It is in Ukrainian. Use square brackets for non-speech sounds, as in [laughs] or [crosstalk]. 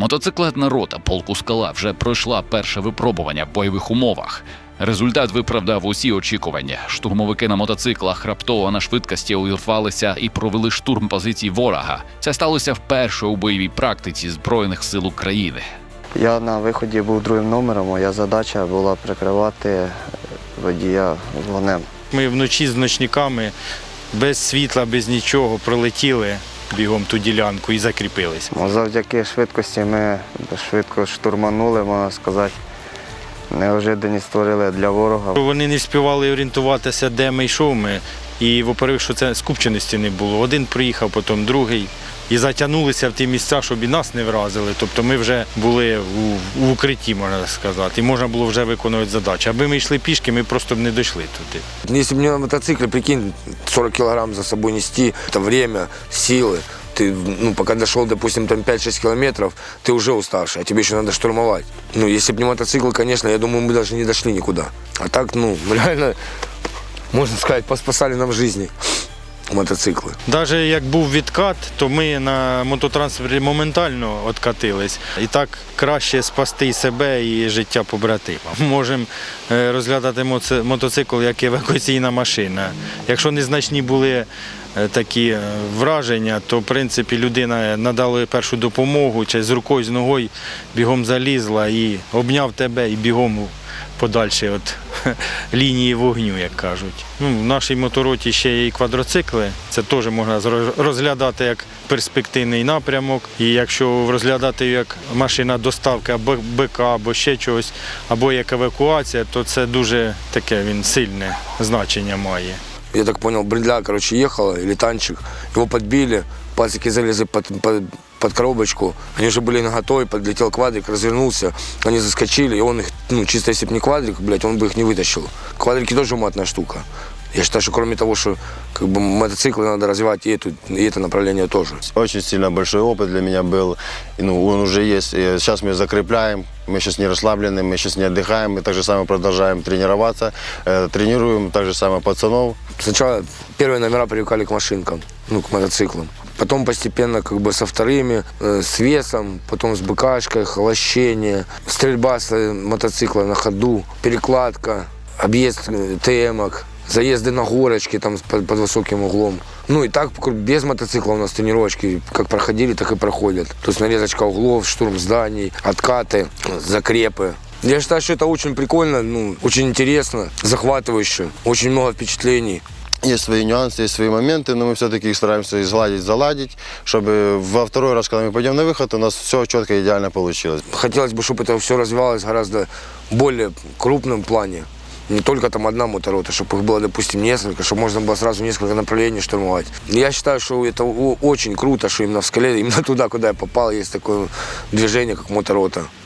Мотоциклетна рота полку скала вже пройшла перше випробування в бойових умовах. Результат виправдав усі очікування. Штурмовики на мотоциклах раптово на швидкості увірвалися і провели штурм позицій ворога. Це сталося вперше у бойовій практиці Збройних сил України. Я на виході був другим номером, моя задача була прикривати водія вогнем. Ми вночі з ночниками без світла, без нічого пролетіли бігом ту ділянку і закріпились. Ну, Завдяки швидкості ми швидко штурманули, можна сказати. Неожидані створили для ворога. Вони не співали орієнтуватися, де ми йшов ми. І во-первых, що це скупченості не було. Один приїхав, потім другий І затягнулися в ті місця, щоб і нас не вразили. Тобто ми вже були у, в укритті, можна сказати, і можна було вже виконувати задачі. Аби ми йшли пішки, ми просто б не дійшли туди. Если бы мне на мотоцикле, прикинь, 40 килограмм за собой нести, это время, силы. Ты, ну, пока дошел, допустим, там 5-6 километров, ты уже уставший, а тебе еще надо штурмовать. Ну, если бы не мотоцикл, конечно, я думаю, мы даже не дошли никуда. А так, ну, [laughs] реально, можно сказать, поспасали нам жизни мотоциклы. Навіть як був відкат, то ми на мототранспорті моментально відкатились. І так краще спасти себе і життя побратима. [laughs] Можемо е, розглядати мотоцикл як евакуаційна машина. Якщо незначні були е, такі е, враження, то в принципі людина надала першу допомогу, чи з рукою, з ногою бігом залізла і обняв тебе і бігом подальше от [laughs] лінії вогню, як кажуть. Ну, в нашій мотороті ще є і квадроцикли. Це теж можна розглядати як перспективний напрямок. І якщо розглядати як машина доставки або БК, або ще чогось, або як евакуація, то це дуже таке він сильне значення має. Я так понял, бредля, короче, ехала, или танчик, его подбили, пальчики залезли под, под, под коробочку, они уже были на готове, подлетел квадрик, развернулся, они заскочили, и он их, ну, чисто если бы не квадрик, блядь, он бы их не вытащил. Квадрики тоже матная штука. Я считаю, что кроме того, что как бы, мотоциклы надо развивать, и, эту, и это направление тоже. Очень сильно большой опыт для меня был. Ну, он уже есть. И сейчас мы закрепляем. Мы сейчас не расслаблены, мы сейчас не отдыхаем. Мы так же самое продолжаем тренироваться. Э, тренируем так же самое пацанов. Сначала первые номера привыкали к машинкам, ну, к мотоциклам. Потом постепенно как бы со вторыми, э, с весом, потом с БКшкой, холощение, стрельба с э, мотоцикла на ходу, перекладка, объезд э, ТМок, заезды на горочки там с- под, под высоким углом. Ну и так как без мотоцикла у нас тренировочки как проходили, так и проходят. То есть нарезочка углов, штурм зданий, откаты, закрепы. Я считаю, что это очень прикольно, ну, очень интересно, захватывающе, очень много впечатлений. Есть свои нюансы, есть свои моменты, но мы все-таки их стараемся изгладить, заладить, чтобы во второй раз, когда мы пойдем на выход, у нас все четко и идеально получилось. Хотелось бы, чтобы это все развивалось гораздо более крупном плане. Не только там одна моторота, чтобы их было, допустим, несколько, чтобы можно было сразу несколько направлений штурмовать. Я считаю, что это очень круто, что именно в скале, именно [laughs] туда, куда я попал, есть такое движение, как моторота.